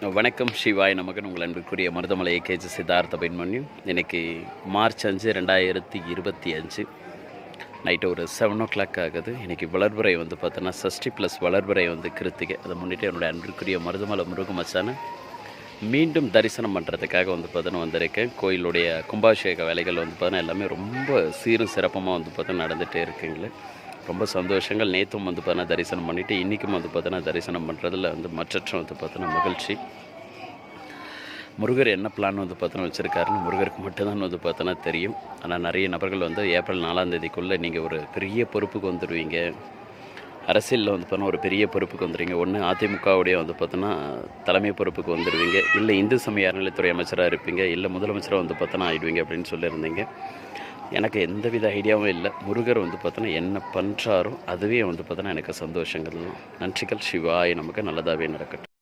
வணக்கம் சிவாய் நமக்கு உங்கள் அன்புக்குரிய மருதமலை ஏகேஜி சித்தார்த்த பெண்மணியும் இன்றைக்கி மார்ச் அஞ்சு ரெண்டாயிரத்தி இருபத்தி அஞ்சு. நைட்டு ஒரு செவன் ஓ கிளாக் ஆகுது. இன்றைக்கி வளர்புரை வந்து பார்த்தோன்னா சஷ்டி ப்ளஸ் வளர்புரை வந்து கிருத்திகை. அதை முன்னிட்டு என்னுடைய அன்பிற்குரிய மருதமலை முருகமச்சான மீண்டும் தரிசனம் பண்ணுறதுக்காக வந்து பார்த்தோன்னா வந்திருக்கேன். கோயிலுடைய கும்பாபிஷேக வேலைகள் வந்து பார்த்தோன்னா எல்லாமே ரொம்ப சீரும் சிறப்பமாக வந்து பார்த்தோன்னா நடந்துகிட்டே இருக்குங்களே. ரொம்ப சந்தோஷங்கள். நேற்றும் வந்து பார்த்தோன்னா தரிசனம் பண்ணிவிட்டு இன்றைக்கும் வந்து பார்த்தோன்னா தரிசனம் பண்ணுறதுல வந்து மற்றற்ற வந்து பார்த்தோன்னா மகிழ்ச்சி. முருகர் என்ன பிளான் வந்து பார்த்தோன்னா வச்சுருக்காருன்னு முருகருக்கு மட்டும்தான் வந்து பார்த்தோன்னா தெரியும். ஆனால் நிறைய நபர்கள் வந்து ஏப்ரல் நாலாம் தேதிக்குள்ளே நீங்கள் ஒரு பெரிய பொறுப்புக்கு வந்துடுவீங்க. அரசியலில் வந்து பார்த்தோன்னா ஒரு பெரிய பொறுப்புக்கு வந்துடுவீங்க. ஒன்று அதிமுகவுடைய வந்து பார்த்தோன்னா தலைமை பொறுப்புக்கு வந்துடுவீங்க. இல்லை இந்து சமய அறநிலைத்துறை அமைச்சராக இருப்பீங்க. இல்லை முதலமைச்சராக வந்து பார்த்தோன்னா ஆகிடுவீங்க அப்படின்னு சொல்லியிருந்தீங்க. எனக்கு எந்தவித ஐடியாவும் இல்லை. முருகர் வந்து பார்த்தோன்னா என்ன பண்ணுறாரோ அதுவே வந்து பார்த்தோன்னா எனக்கு சந்தோஷங்கள். தான் நன்றிகள் சிவாய். நமக்கு நல்லதாகவே நடக்கட்டும்.